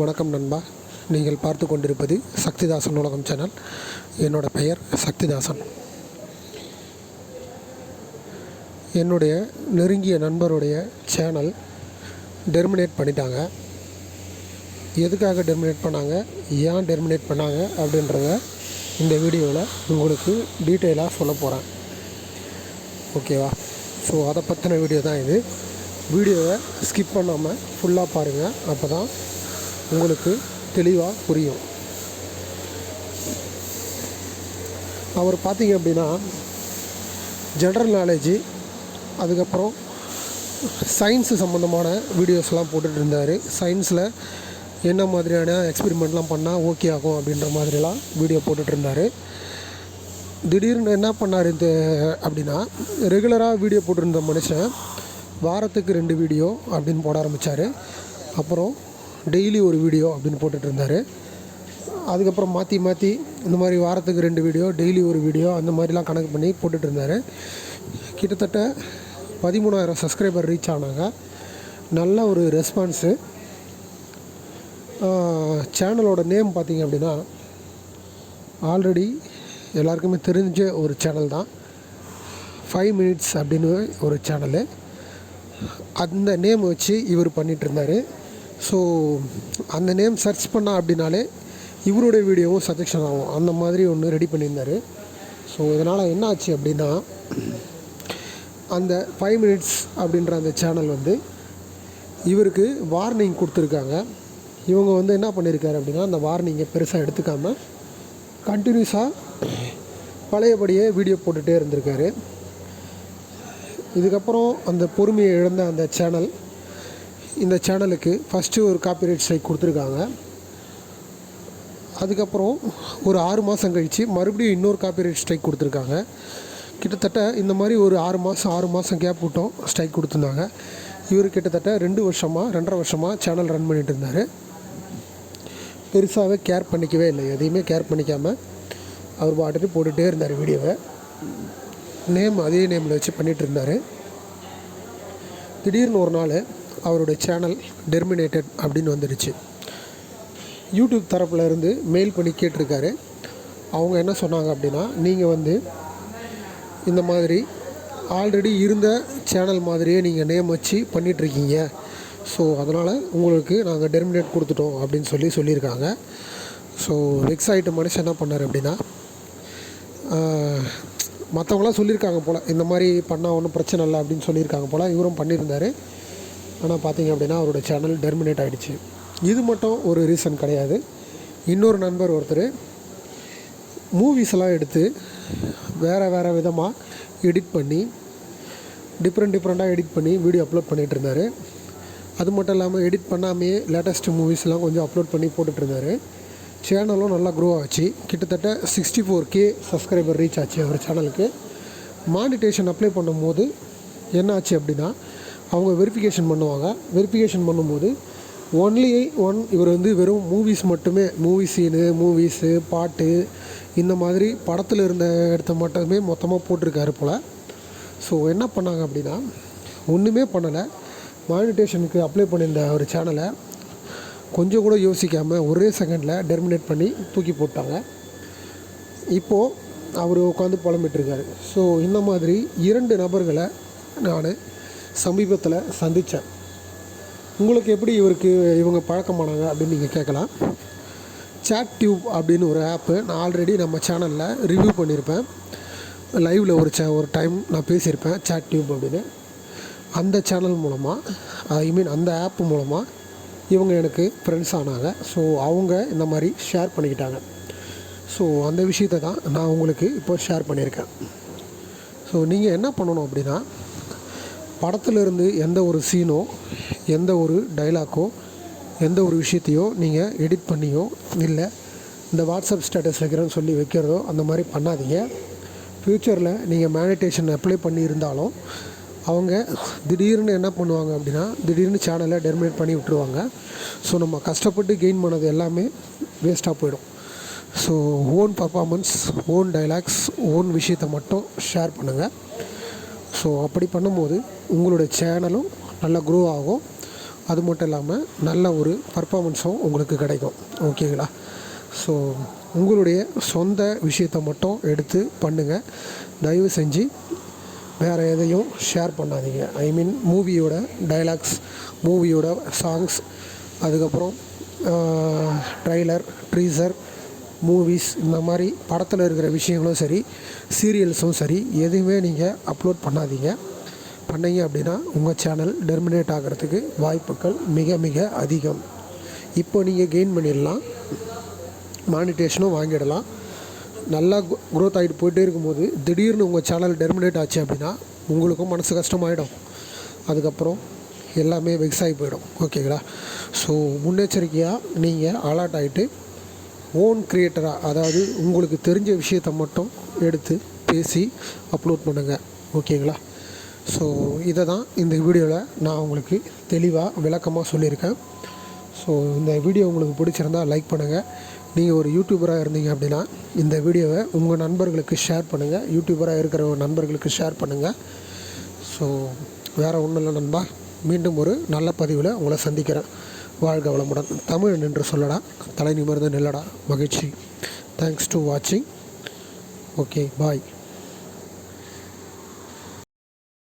வணக்கம் நண்பா. நீங்கள் பார்த்து கொண்டிருப்பது சக்திதாசன் உலகம் சேனல். என்னோட பெயர் சக்திதாசன். என்னுடைய நெருங்கிய நண்பருடைய சேனல் டெர்மினேட் பண்ணிட்டாங்க. எதுக்காக டெர்மினேட் பண்ணாங்க? ஏன் டெர்மினேட் பண்ணாங்க? அப்படின்றத இந்த வீடியோவில் உங்களுக்கு டீட்டெயிலாக சொல்ல போகிறேன் ஓகேவா? ஸோ அதை பற்றின வீடியோ தான் இது. வீடியோவை ஸ்கிப் பண்ணாமல் ஃபுல்லாக பாருங்கள் அப்போ தான் உங்களுக்கு தெளிவாக புரியும். அவர் பார்த்தீங்க அப்படின்னா ஜென்ரல் நாலேஜு அதுக்கப்புறம் சயின்ஸு சம்மந்தமான வீடியோஸ்லாம் போட்டுகிட்டு இருந்தார். சயின்ஸில் என்ன மாதிரியான எக்ஸ்பெரிமெண்ட்லாம் பண்ணால் ஓகே ஆகும் அப்படின்ற மாதிரிலாம் வீடியோ போட்டுகிட்டு இருந்தார். திடீர்னு என்ன பண்ணார் இந்த அப்படின்னா ரெகுலராக வீடியோ போட்டிருந்த மனுஷன் வாரத்துக்கு ரெண்டு வீடியோ அப்படின்னு போட ஆரம்பித்தார் அப்புறம் டெய்லி ஒரு வீடியோ அப்படின்னு போட்டுட்டு இருந்தார் அதுக்கப்புறம் மாற்றி மாற்றி இந்த மாதிரி வாரத்துக்கு ரெண்டு வீடியோ டெய்லி ஒரு வீடியோ அந்த மாதிரிலாம் கணக்கு பண்ணி போட்டுட்டு இருந்தார் கிட்டத்தட்ட பதிமூணாயிரம் சப்ஸ்கிரைபர் ரீச் ஆனாங்க. நல்ல ஒரு ரெஸ்பான்ஸு சேனலோட நேம் பார்த்தீங்க அப்படின்னா ஆல்ரெடி எல்லாருக்குமே தெரிஞ்ச ஒரு சேனல் தான். ஃபைவ் மினிட்ஸ் அப்படின்னு ஒரு சேனலு அந்த நேம் வச்சு இவர் பண்ணிகிட்டு இருந்தார் ஸோ அந்த நேம் சர்ச் பண்ணா அப்படின்னாலே இவருடைய வீடியோவும் சஜெக்ஷன் ஆகும். அந்த மாதிரி ஒன்று ரெடி பண்ணியிருந்தார். ஸோ இதனால் என்ன ஆச்சு அப்படின்னா அந்த ஃபைவ் மினிட்ஸ் அப்படின்ற அந்த சேனல் வந்து இவருக்கு வார்னிங் கொடுத்துருக்காங்க. இவங்க வந்து என்ன பண்ணியிருக்காரு அப்படின்னா அந்த வார்னிங்கை பெருசாக எடுத்துக்காமல் கண்டினியூஸாக பழையபடியே வீடியோ போட்டுகிட்டே இருந்திருக்காரு. இதுக்கப்புறம் அந்த பொறுமையை இழந்த அந்த சேனல் இந்த சேனலுக்கு ஃபஸ்ட்டு ஒரு காப்பிரைட் ஸ்ட்ரைக் கொடுத்துருக்காங்க. அதுக்கப்புறம் ஒரு ஆறு மாதம் கழித்து மறுபடியும் இன்னொரு காப்பிரைட் ஸ்ட்ரைக் கொடுத்துருக்காங்க. கிட்டத்தட்ட இந்த மாதிரி ஒரு ஆறு மாதம் ஆறு மாதம் கேப் விட்டோம் ஸ்ட்ரைக் கொடுத்துருந்தாங்க. இவர் கிட்டத்தட்ட ரெண்டு வருஷமாக ரெண்டரை வருஷமாக சேனல் ரன் பண்ணிட்டு இருந்தார். பெருசாகவே கேர் பண்ணிக்கவே இல்லை எதையுமே கேர் பண்ணிக்காமல் அவர் பாட்டுட்டு போட்டுகிட்டே இருந்தார் வீடியோவை நேம் அதே நேமில் வச்சு பண்ணிகிட்டு இருந்தார். திடீர்னு ஒரு நாள் அவருடைய சேனல் டெர்மினேட்டட் அப்படின்னு வந்துடுச்சு. யூடியூப் தரப்பில் இருந்து மெயில் பண்ணி கேட்டிருக்காரு. அவங்க என்ன சொன்னாங்க அப்படின்னா நீங்கள் வந்து இந்த மாதிரி ஆல்ரெடி இருந்த சேனல் மாதிரியே நீங்கள் நேம் வச்சு பண்ணிகிட்ருக்கீங்க ஸோ அதனால் உங்களுக்கு நாங்கள் டெர்மினேட் கொடுத்துட்டோம் அப்படின்னு சொல்லி சொல்லியிருக்காங்க. ஸோ வெக்ஸ் ஆகிட்ட மனுஷன் என்ன பண்ணார் அப்படின்னா மற்றவங்களாம் சொல்லியிருக்காங்க போல் இந்த மாதிரி பண்ணால் ஒன்றும் பிரச்சனை இல்லை அப்படின்னு சொல்லியிருக்காங்க போல் இவரும் பண்ணியிருந்தார். ஆனால் பார்த்தீங்க அப்படின்னா அவரோட சேனல் டெர்மினேட் ஆகிடுச்சு இது மட்டும் ஒரு ரீசன் கிடையாது. இன்னொரு நண்பர் ஒருத்தர் மூவிஸ் எல்லாம் எடுத்து வேறு வேறு விதமாக எடிட் பண்ணி டிஃப்ரெண்ட் டிஃப்ரெண்ட்டாக எடிட் பண்ணி வீடியோ அப்லோட் பண்ணிகிட்டு இருந்தார். அது மட்டும் இல்லாமல் எடிட் பண்ணாமையே லேட்டஸ்ட் மூவிஸ்லாம் கொஞ்சம் அப்லோட் பண்ணி போட்டுட்ருந்தார் சேனலும் நல்லா க்ரோ ஆச்சு. கிட்டத்தட்ட sixty four K subscriber reach ஆச்சு அவர் சேனலுக்கு மானிட்டேஷன் அப்ளை பண்ணும்போது என்ன ஆச்சு அப்படின்னா அவங்க வெரிஃபிகேஷன் பண்ணுவாங்க. வெரிஃபிகேஷன் பண்ணும்போது ஒன்லி ஒன் இவர் வந்து வெறும் மூவிஸ் மட்டுமே மூவி சீனு மூவிஸு பாட்டு இந்த மாதிரி படத்தில் இருந்த இடத்த மட்டுமே மொத்தமாக போட்டிருக்காரு போல். ஸோ என்ன பண்ணாங்க அப்படின்னா ஒன்றுமே பண்ணலை. மானிட்டேஷனுக்கு அப்ளை பண்ணியிருந்த ஒரு சேனலை கொஞ்சம் கூட யோசிக்காமல் ஒரே செகண்டில் டெர்மினேட் பண்ணி தூக்கி போட்டாங்க. இப்போது அவர் உட்காந்து புலம்பிட்டுருக்காரு ஸோ இந்த மாதிரி இரண்டு நபர்களை நான் சமீபத்தில் சந்தித்தேன் உங்களுக்கு எப்படி இவருக்கு இவங்க பழக்கமானாங்க அப்படின்னு நீங்கள் கேட்கலாம். சாட் டியூப் அப்படின்னு ஒரு ஆப்பு நான் ஆல்ரெடி நம்ம சேனலில் ரிவ்யூ பண்ணியிருப்பேன் லைவில் ஒரு சே ஒரு டைம் நான் பேசியிருப்பேன் சாட் டியூப் அப்படின்னு. அந்த சேனல் மூலமாக ஐ மீன் அந்த ஆப் மூலமாக இவங்க எனக்கு ஃப்ரெண்ட்ஸ் ஆனாங்க. ஸோ அவங்க இந்த மாதிரி ஷேர் பண்ணிக்கிட்டாங்க. ஸோ அந்த விஷயத்தை தான் நான் உங்களுக்கு இப்போ ஷேர் பண்ணியிருக்கேன். ஸோ நீங்கள் என்ன பண்ணணும் அப்படின்னா படத்துலேருந்து எந்த ஒரு சீனோ எந்த ஒரு டைலாக்கோ எந்த ஒரு விஷயத்தையோ நீங்கள் எடிட் பண்ணியோ இல்லை இந்த வாட்ஸ்அப் ஸ்டேட்டஸ் வைக்கிறேன்னு சொல்லி வைக்கிறதோ அந்த மாதிரி பண்ணாதீங்க. ஃப்யூச்சரில் நீங்கள் மேனிடேஷன் அப்ளை பண்ணியிருந்தாலும் அவங்க திடீர்னு என்ன பண்ணுவாங்க அப்படின்னா திடீர்னு சேனலை டெர்மினேட் பண்ணி விட்டுருவாங்க. ஸோ நம்ம கஷ்டப்பட்டு கெயின் பண்ணது எல்லாமே வேஸ்ட்டாக போயிடும். So own performance own dialogues own விஷயத்தை மட்டும் ஷேர் பண்ணுங்கள் ஸோ அப்படி பண்ணும்போது உங்களுடைய சேனலும் நல்லா க்ரோ ஆகும். அது மட்டும் இல்லாமல் நல்ல ஒரு பர்ஃபாமன்ஸும் உங்களுக்கு கிடைக்கும். ஓகேங்களா ஸோ உங்களுடைய சொந்த விஷயத்தை மட்டும் எடுத்து பண்ணுங்கள் தயவு செஞ்சு வேறு எதையும் ஷேர் பண்ணாதீங்க. ஐ மீன் மூவியோட டைலாக்ஸ் மூவியோட சாங்ஸ் அதுக்கப்புறம் ட்ரைலர் ட்ரீசர் மூவிஸ் இந்த மாதிரி படத்தில் இருக்கிற விஷயங்களும் சரி சீரியல்ஸும் சரி எதுவுமே நீங்கள் அப்லோட் பண்ணாதீங்க. பண்ணீங்க அப்படின்னா உங்கள் சேனல் டெர்மினேட் ஆகிறதுக்கு வாய்ப்புகள் மிக மிக அதிகம். இப்போ நீங்கள் கெயின் பண்ணிடலாம். மானிட்டேஷனும் வாங்கிடலாம். நல்லா க்ரோத் ஆகிட்டு போயிட்டே இருக்கும்போது திடீர்னு உங்கள் சேனல் டெர்மினேட் ஆச்சு அப்படின்னா உங்களுக்கும் மனசு கஷ்டமாயிடும். அதுக்கப்புறம் எல்லாமே வெக்ஸ் ஆகி போயிடும். ஓகேங்களா ஸோ முன்னெச்சரிக்கையாக நீங்கள் அலர்ட் ஆகிட்டு ஓன் க்ரியேட்டராக அதாவது உங்களுக்கு தெரிஞ்ச விஷயத்தை மட்டும் எடுத்து பேசி அப்லோட் பண்ணுங்கள் ஓகேங்களா ஸோ இதை தான் இந்த வீடியோவில் நான் உங்களுக்கு தெளிவாக விளக்கமாக சொல்லியிருக்கேன். ஸோ இந்த வீடியோ உங்களுக்கு பிடிச்சிருந்தா லைக் பண்ணுங்கள் நீங்கள் ஒரு யூடியூபராக இருந்தீங்க அப்படின்னா இந்த வீடியோவை உங்கள் நண்பர்களுக்கு ஷேர் பண்ணுங்கள் யூடியூபராக இருக்கிற நண்பர்களுக்கு ஷேர் பண்ணுங்கள் ஸோ வேறு ஒன்றும் இல்லை நண்பா. மீண்டும் ஒரு நல்ல பதிவில் உங்களை சந்திக்கிறேன். வாழ்க வளமுடன். தமிழ் நின்று சொல்லடா. தலை நிமிர்ந்து நில்லடா. மகிழ்ச்சி. தேங்க்ஸ் டு வாட்சிங் ஓகே பாய்